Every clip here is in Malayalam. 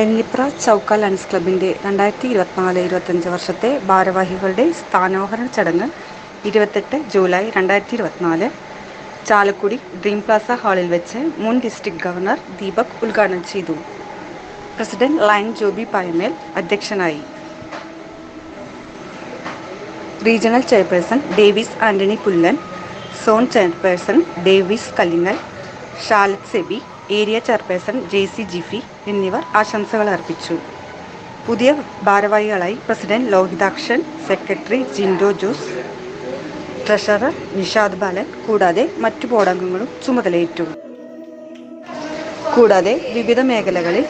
എല്ലിപ്ര ചൗക്ക ലയൺസ് ക്ലബിന്റെ രണ്ടായിരത്തി ഇരുപത്തിനാല് ഇരുപത്തഞ്ച് വർഷത്തെ ഭാരവാഹികളുടെ സ്ഥാനോഹരണ ചടങ്ങ് ഇരുപത്തെട്ട് ജൂലൈ രണ്ടായിരത്തി ഇരുപത്തിനാല് ചാലക്കുടി ഡ്രീം പ്ലാസ ഹാളിൽ വെച്ച് മുൻ ഡിസ്ട്രിക്ട് ഗവർണർ ദീപക് ഉദ്ഘാടനം ചെയ്തു. പ്രസിഡന്റ് ലയൺ ജോബി പായമേൽ അധ്യക്ഷനായി. Regional chairperson Davis Antony Pullan zone chairperson Davis Kallingal Shalet Sebi area chairperson J C Jiffy എന്നിവർ ആശംസകൾ അർപ്പിച്ചു. പുതിയ ഭാരവാഹികളായി president Lohithakshan secretary Jindo Jose treasurer Nishad Balan കൂടാതെ മറ്റു ബോർഡംഗങ്ങളും ചുമതലയേറ്റു. കൂടാതെ വിവിധ മേഖലകളിൽ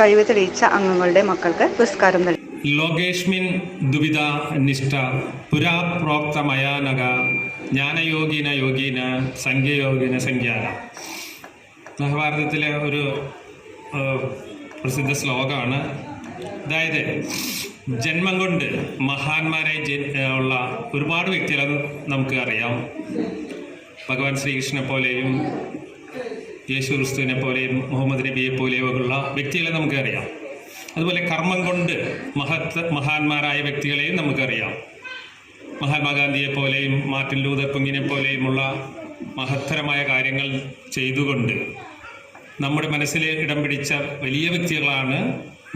കഴിവ് തെളിയിച്ച അംഗങ്ങളുടെ മക്കൾക്ക് പുരസ്കാരം നൽകി. ലോകേഷ്മിൻ ദുവിധ നിഷ്ഠ പുരാ പ്രോക്ത മയാനക ജ്ഞാനയോഗിന യോഗീന സംഖ്യയോഗീന സംഖ്യാന. മഹാഭാരതത്തിലെ ഒരു പ്രസിദ്ധ ശ്ലോകമാണ് അതായത് ജന്മം കൊണ്ട് മഹാന്മാരെ ഉള്ള ഒരുപാട് വ്യക്തികളെ നമുക്ക് അറിയാം. ഭഗവാൻ ശ്രീകൃഷ്ണനെ പോലെയും യേശു ക്രിസ്തുവിനെ പോലെയും മുഹമ്മദ് നബിയെ പോലെയുമുള്ള വ്യക്തികളെ നമുക്കറിയാം അതുപോലെ കർമ്മം കൊണ്ട് മഹത് മഹാന്മാരായ വ്യക്തികളെയും നമുക്കറിയാം. മഹാത്മാഗാന്ധിയെ പോലെയും മാർട്ടിൻ ലൂതർ കുങ്ങിനെ പോലെയുമുള്ള മഹത്തരമായ കാര്യങ്ങൾ ചെയ്തുകൊണ്ട് നമ്മുടെ മനസ്സിൽ ഇടം പിടിച്ച വലിയ വ്യക്തികളാണ്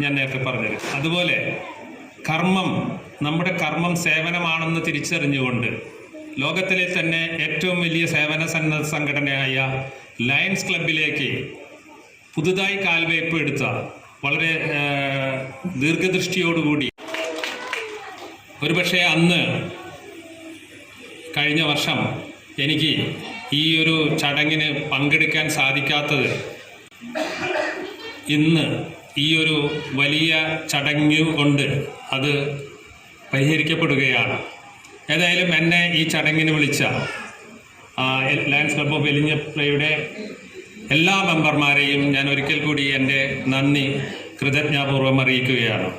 ഞാൻ നേരത്തെ പറഞ്ഞത്. അതുപോലെ കർമ്മം നമ്മുടെ കർമ്മം സേവനമാണെന്ന് തിരിച്ചറിഞ്ഞുകൊണ്ട് ലോകത്തിലെ തന്നെ ഏറ്റവും വലിയ സേവന സന്നദ്ധ സംഘടനയായ ലയൺസ് ക്ലബിലേക്ക് പുതുതായി കാൽവയ്പ് എടുത്ത വളരെ ദീർഘദൃഷ്ടിയോടുകൂടി. ഒരുപക്ഷെ അന്ന് കഴിഞ്ഞ വർഷം എനിക്ക് ഈ ഒരു ചടങ്ങിന് പങ്കെടുക്കാൻ സാധിക്കാത്തത് ഇന്ന് ഈ ഒരു വലിയ ചടങ്ങ് കൊണ്ട് അത് പരിഹരിക്കപ്പെടുകയാണ്. ഏതായാലും എന്നെ ഈ ചടങ്ങിന് വിളിച്ച ലയൻസ് ക്ലബ് ഓഫ് എലിഞ്ഞപ്പയുടെ എല്ലാ മെമ്പർമാരെയും ഞാൻ ഒരിക്കൽ കൂടി എന്റെ നന്ദി കൃതജ്ഞാപൂർവം അറിയിക്കുകയാണ്.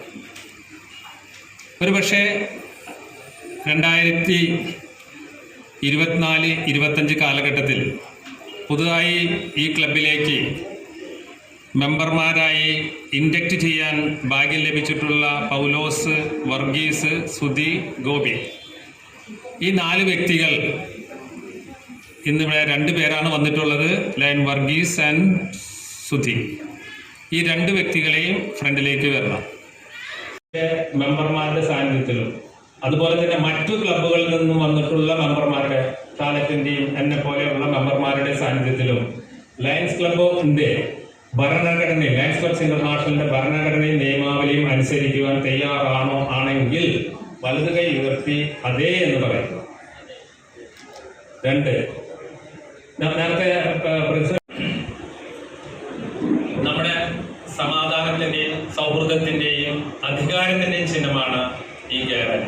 ഒരുപക്ഷെ രണ്ടായിരത്തി ഇരുപത്തിനാല് ഇരുപത്തഞ്ച് കാലഘട്ടത്തിൽ പുതുതായി ഈ ക്ലബിലേക്ക് മെമ്പർമാരായി ഇൻഡക്റ്റ് ചെയ്യാൻ ഭാഗ്യം ലഭിച്ചിട്ടുള്ള പൗലോസ് വർഗീസ് സുധി ഗോപി. ഈ നാല് വ്യക്തികൾ ഇന്നിവിടെ രണ്ട് പേരാണ് വന്നിട്ടുള്ളത് ലൈൻ വർഗീസ് ആൻഡ് സുധി. ഈ രണ്ട് വ്യക്തികളെയും ഫ്രണ്ടിലേക്ക് വരണം. മെമ്പർമാരുടെ സാന്നിധ്യത്തിലും. അതുപോലെ തന്നെ മറ്റു ക്ലബ്ബുകളിൽ നിന്നും വന്നിട്ടുള്ള മെമ്പർമാരുടെ താലത്തിന്റെയും എന്നെ പോലെയുള്ള മെമ്പർമാരുടെ സാന്നിധ്യത്തിലും ലയൺസ് ക്ലബിന്റെ ക്ലബ്സ് ഇന്റർനാഷണലിന്റെ ഭരണഘടനയും നിയമാവലിയും അനുസരിക്കുവാൻ തയ്യാറാണോ ആണെങ്കിൽ വലതു കൈ ഉയർത്തി അതേ എന്ന് പറയുക രണ്ട്. നേരത്തെ നമ്മുടെ സമാധാനത്തിന്റെയും സൗഹൃദത്തിന്റെയും അധികാരത്തിന്റെയും ചിഹ്നമാണ് ഈ ഗ്യാവൽ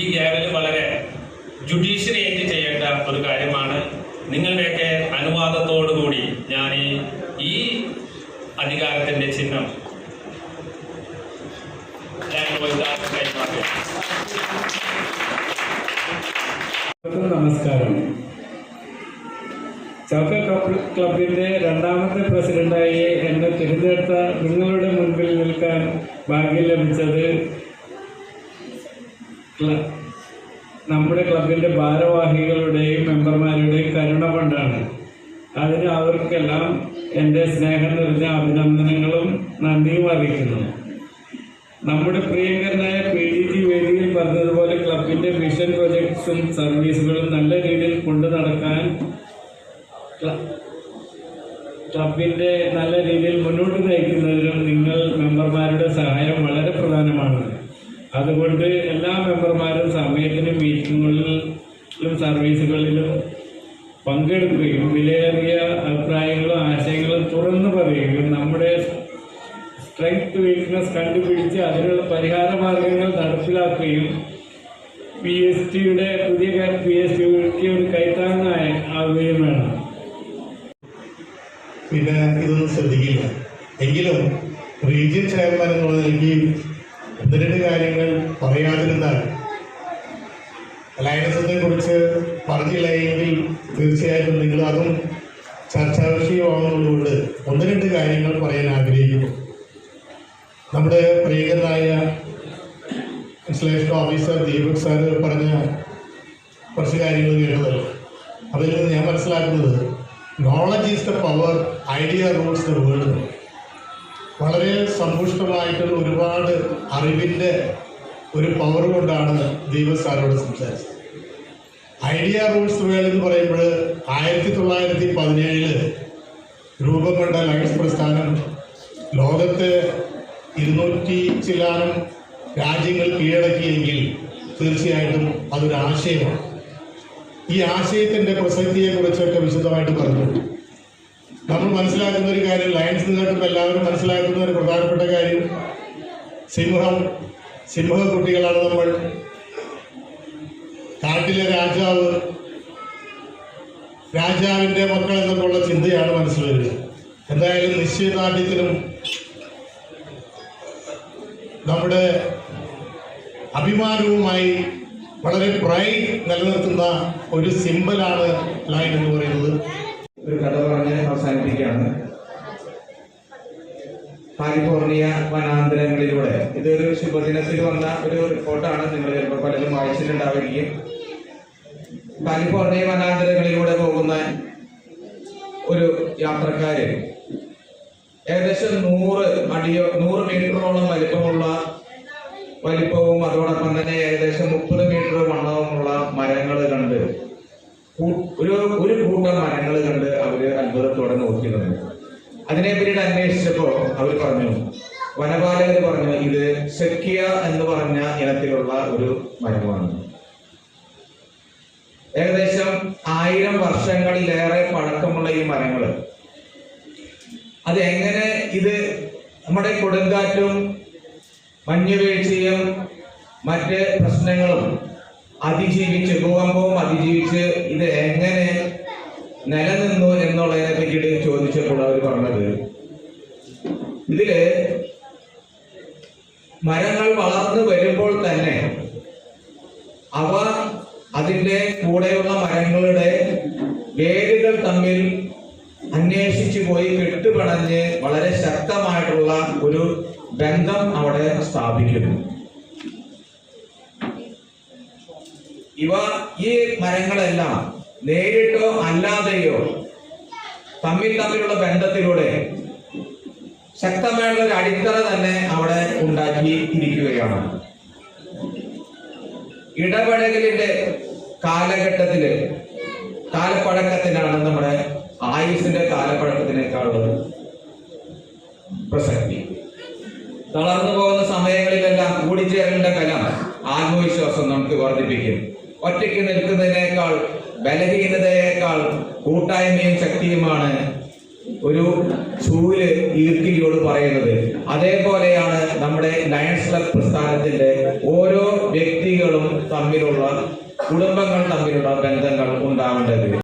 ഈ ഗ്യാവൽ വളരെ ജുഡീഷ്യറി ചെയ്യേണ്ട ഒരു കാര്യമാണ്. നിങ്ങളുടെയൊക്കെ അനുവാദത്തോടു കൂടി ഞാൻ ഈ അധികാരത്തിന്റെ ചിഹ്നം. നമസ്കാരം. ചൗക്ക ക്ലബ് ക്ലബിന്റെ രണ്ടാമത്തെ പ്രസിഡന്റായി എന്നെ തിരഞ്ഞെടുത്ത നിങ്ങളുടെ മുൻപിൽ നിൽക്കാൻ ഭാഗ്യം ലഭിച്ചത് നമ്മുടെ ക്ലബിന്റെ ഭാരവാഹികളുടെയും മെമ്പർമാരുടെയും കരുണ കൊണ്ടാണ്. അതിന് അവർക്കെല്ലാം എന്റെ സ്നേഹം നിറഞ്ഞ അഭിനന്ദനങ്ങളും നന്ദിയും അറിയിക്കുന്നു. നമ്മുടെ പ്രിയങ്കരനായ പി ഡി ജി വേദിയിൽ പറഞ്ഞതുപോലെ ക്ലബിന്റെ മിഷൻ പ്രൊജക്ട്സും സർവീസുകളും നല്ല രീതിയിൽ കൊണ്ടു നടക്കാൻ ക്ലബിന്റെ നല്ല രീതിയിൽ മുന്നോട്ട് നയിക്കുന്നതിനും നിങ്ങൾ മെമ്പർമാരുടെ സഹായം വളരെ പ്രധാനമാണ്. അതുകൊണ്ട് എല്ലാ മെമ്പർമാരും സമയത്തിന് മീറ്റിങ്ങുകളിലും സർവീസുകളിലും പങ്കെടുക്കുകയും വിലയേറിയ അഭിപ്രായങ്ങളും ആശയങ്ങളും തുറന്നു പറയുകയും നമ്മുടെ സ്ട്രെങ്ത് വീക്ക്നെസ് കണ്ടുപിടിച്ച് അതിനുള്ള പരിഹാര മാർഗങ്ങൾ നടപ്പിലാക്കുകയും പി എസ് ടിയുടെ പുതിയ പി എസ് ടിക്ക് ഒരു കൈത്താങ്ങായി ആവുകയും വേണം. പിന്നെ ഇതൊന്നും ശ്രദ്ധിക്കില്ല. എങ്കിലും റീജിയൻ ചെയർമാൻ എന്നുള്ള നിലയ്ക്ക് ഒന്ന് രണ്ട് കാര്യങ്ങൾ പറയാതിരുന്നാൽ ലയനസത്തെ കുറിച്ച് പറഞ്ഞില്ല എങ്കിൽ തീർച്ചയായിട്ടും നിങ്ങൾ അതും ചർച്ചാ വിഷയമാകുന്നതുകൊണ്ട് ഒന്ന് രണ്ട് കാര്യങ്ങൾ പറയാൻ ആഗ്രഹിക്കുന്നു. നമ്മുടെ പ്രിയങ്കരനായ ഇൻസ്റ്റലേഷൻ ഓഫീസർ ദീപക് സാർ പറഞ്ഞ കുറച്ച് കാര്യങ്ങൾ കേട്ടതല്ലോ? അതിൽ നിന്ന് ഞാൻ മനസ്സിലാക്കുന്നത് knowledge is the power idea rules the world വളരെ സമ്പുഷ്ടമായിട്ടുള്ള ഒരുപാട് അറിവിന്റെ ഒരു പവർ കൊണ്ടാണ് ദൈവം സംസാരിച്ചത് ഐഡിയ റൂൾസ് വേൾഡ് എന്ന് പറയുമ്പോൾ ആയിരത്തി തൊള്ളായിരത്തി പതിനേഴിൽ രൂപം കൊണ്ട ലയൺസ് പ്രസ്ഥാനം ലോകത്ത് ഇരുന്നൂറ്റി ചില്ലാനം രാജ്യങ്ങൾ കീഴടക്കിയെങ്കിൽ തീർച്ചയായിട്ടും അതൊരു ആശയമാണ്. ഈ ആശയത്തിന്റെ പ്രസക്തിയെ കുറിച്ചൊക്കെ വിശദമായിട്ട് പറഞ്ഞു. നമ്മൾ മനസ്സിലാക്കുന്ന ഒരു കാര്യം ലയൺസ് എന്ന് എല്ലാവരും മനസ്സിലാക്കുന്ന ഒരു പ്രധാനപ്പെട്ട കാര്യം സിംഹം സിംഹ കുട്ടികളാണ് നമ്മൾ. കാട്ടിലെ രാജാവ് രാജാവിന്റെ മക്കൾ എന്നൊക്കെയുള്ള ചിന്തയാണ് മനസ്സിൽ വരിക എന്തായാലും നിശ്ചയദാർഢ്യത്തിനും നമ്മുടെ അഭിമാനവുമായി വളരെ പ്രൈഡ് നിലനിർത്തുന്ന ഒരു സിമ്പലാണ് ലൈൻ എന്ന് പറയുന്നത്. ഒരു കഥ പറഞ്ഞ് അവസാനിപ്പിക്കുകയാണ്. കാലിഫോർണിയ വനാന്തരങ്ങളിലൂടെ. ഇതൊരു ശുഭദിനത്തിൽ വന്ന ഒരു റിപ്പോർട്ടാണ്. നിങ്ങൾ ചിലപ്പോൾ പലരും വായിച്ചിട്ടുണ്ടാവുകയും കാലിഫോർണിയ വനാന്തരങ്ങളിലൂടെ പോകുന്ന ഒരു യാത്രക്കാര് ഏകദേശം നൂറ് അടിയോ നൂറ് മീറ്ററോളം വലിപ്പമുള്ള വലിപ്പവും അതോടൊപ്പം തന്നെ ഏകദേശം മുപ്പത് മീറ്റർ വണ്ണവുമുള്ള മരങ്ങൾ കണ്ട് ഒരു ഒരു കൂട്ടം മരങ്ങൾ കണ്ട് അവർ അത്ഭുതത്തോടെ നോക്കി നിന്നു അതിനെ പിന്നീട് അന്വേഷിച്ചപ്പോ അവർ പറഞ്ഞു വനപാലകർ പറഞ്ഞു ഇത് സെക്കിയ എന്ന് പറഞ്ഞ ഇനത്തിലുള്ള ഒരു മരമാണ്. ഏകദേശം ആയിരം വർഷങ്ങളിലേറെ പഴക്കമുള്ള ഈ മരങ്ങൾ. അത് എങ്ങനെ ഇത് നമ്മുടെ കൊടുങ്കാറ്റും മഞ്ഞുവീഴ്ചയും മറ്റ് പ്രശ്നങ്ങളും അതിജീവിച്ച് ഭൂകമ്പവും അതിജീവിച്ച് ഇത് എങ്ങനെ നിലനിന്നു എന്നുള്ളതിനെ പറ്റിയിട്ട് ചോദിച്ചപ്പോൾ അവർ പറഞ്ഞത് ഇതിൽ മരങ്ങൾ വളർന്നു വരുമ്പോൾ തന്നെ അവ അതിന്റെ കൂടെയുള്ള മരങ്ങളുടെ വേരുകൾ തമ്മിൽ അന്വേഷിച്ചു പോയി കെട്ടുപിണഞ്ഞ് വളരെ ശക്തമായിട്ടുള്ള ഒരു ബന്ധം അവിടെ സ്ഥാപിക്കുന്നു. ഇവ ഈ മരങ്ങളെല്ലാം നേരിട്ടോ അല്ലാതെയോ തമ്മിൽ തമ്മിലുള്ള ബന്ധത്തിലൂടെ ശക്തമായുള്ള ഒരു അടിത്തറ തന്നെ അവിടെ ഉണ്ടാക്കി ഇരിക്കുകയാണ് ഇടപഴകലിന്റെ കാലഘട്ടത്തിൽ കാലപ്പഴക്കത്തിനാണ് നമ്മുടെ ബലഹീനതയേക്കാൾ കൂട്ടായ്മയും ശക്തിയുമാണ് ഒരു ചൂൽ ഈർക്കിലിയോട് പറയുന്നത്. അതേപോലെയാണ് നമ്മുടെ ലയൺസ് ക്ലബ് പ്രസ്ഥാനത്തിന്റെ ഓരോ വ്യക്തികളും തമ്മിലുള്ള കുടുംബങ്ങൾ തമ്മിലുള്ള ബന്ധങ്ങൾ ഉണ്ടാവേണ്ടത്.